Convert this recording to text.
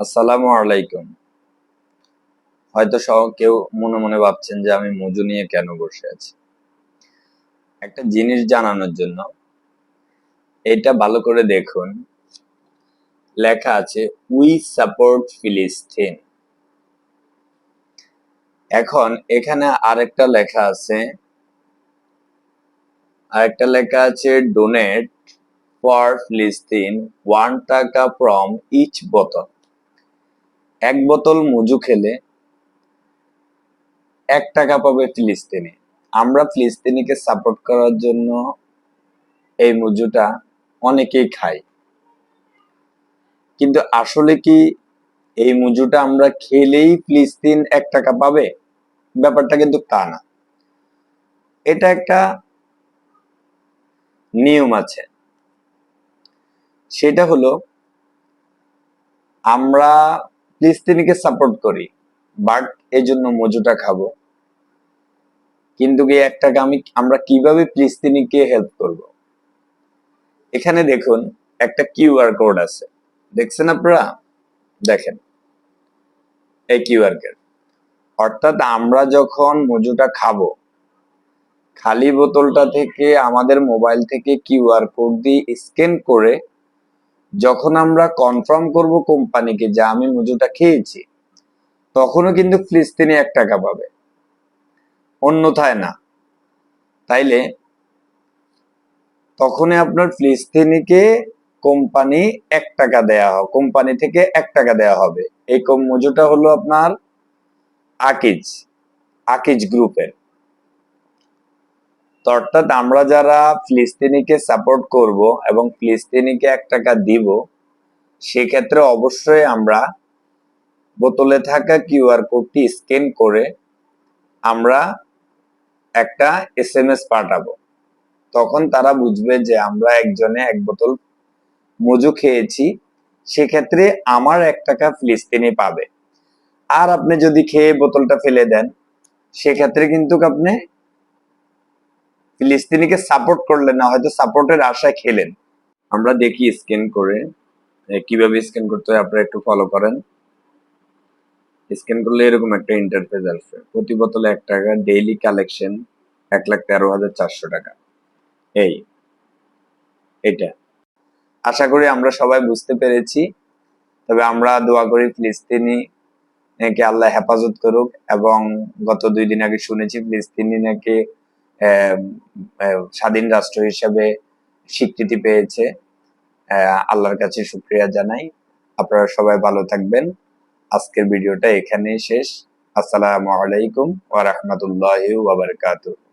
আসসালামু আলাইকুম। হয়তো সব কেউ মনে মনে ভাবছেন যে আমি মজু নিয়ে কেন বসে আছি। একটা জিনিস জানানোর জন্য এটা ভালো করে দেখুন। লেখা আছে উই সাপোর্ট ফিলিস্তিন এখন এখানে আরেকটা লেখা আছে, আরেকটা লেখা আছে ডোনেট ফর ফিলিস্তিন ওয়ান টাকা ফ্রম ইচ বোতল এক বোতল মজু খেলে এক টাকা পাবে ফিলিস্তিনি। আমরা ফিলিস্তিনিকে সাপোর্ট করার জন্য এই মজুটা অনেকেই খাই। কিন্তু আসলে কি এই মজুটা আমরা খেলেই ফিলিস্তিন এক টাকা পাবে? ব্যাপারটা কিন্তু তা না। এটা একটা নিয়ম আছে। সেটা হলো, আমরা ফিলিস্তিনিকে সাপোর্ট করি। বাট এই জন্য মজুটা খাব। কিন্তু এই এক টাকা আমি, আমরা কীভাবে ফিলিস্তিনিকে হেল্প করব? এখানে দেখুন, একটা কিউআর কোড আছে। দেখছেন আপনারা? দেখেন। এই কিউআর কোড অর্থাৎ আমরা যখন মজুটা খাব, খালি বোতলটা থেকে আমাদের মোবাইল থেকে কিউআর কোড দিয়ে স্ক্যান করে যখন আমরা কনফার্ম করব কোম্পানিকে যে আমি মজুটা খেয়েছি, তখনও কিন্তু ফিলিস্তিনি এক টাকা পাবে। অন্যথায় না। তাইলে তখনই আপনার ফিলিস্তিনিকে কোম্পানি এক টাকা দেয়া হবে কোম্পানি থেকে এক টাকা দেয়া হবে। এই মজুটা হলো আপনার আকিজ আকিজ গ্রুপের অর্থাৎ আমরা যারা ফিলিস্তিনিকে সাপোর্ট করব এবং ফিলিস্তিনিকে এক টাকা দিব, সেক্ষেত্রে অবশ্যই আমরা বোতলে থাকা কিউআর কোডটি স্ক্যান করে আমরা একটা এস এম এস পাঠাবো। তখন তারা বুঝবে যে আমরা একজনে এক বোতল মজু খেয়েছি, সেক্ষেত্রে আমার এক টাকা ফিলিস্তিনি পাবে। আর আপনি যদি খেয়ে বোতলটা ফেলে দেন, সেক্ষেত্রে কিন্তু আপনি ফিলিস্তিনিকে সাপোর্ট করলেন না, হয়তো সাপোর্টের আশায় খেলেন। আমরা দেখি স্ক্যান করে কীভাবে স্ক্যান করতে হয় আপনারা একটু ফলো করেন। স্ক্যান করলে এরকম একটা ইন্টারফেস আসবে প্রতি বোতলে এক টাকা ডেইলি কালেকশন এক লাখ তেরো হাজার চারশো টাকা। এই, এটা। আশা করি আমরা সবাই বুঝতে পেরেছি। তবে আমরা দোয়া করি ফিলিস্তিনি কে আল্লাহ হেফাজত করুক এবং গত দুই দিন আগে শুনেছি ফিলিস্তিনি নাকি স্বাধীন রাষ্ট্র হিসেবে স্বীকৃতি পেয়েছে। আল্লাহর কাছে শুক্রিয়া জানাই। আপনারা সবাই ভালো থাকবেন। আজকের ভিডিওটা এখানেই শেষ। আসসালামু আলাইকুম ওয়া রাহমাতুল্লাহি ওয়া বারাকাতুহু।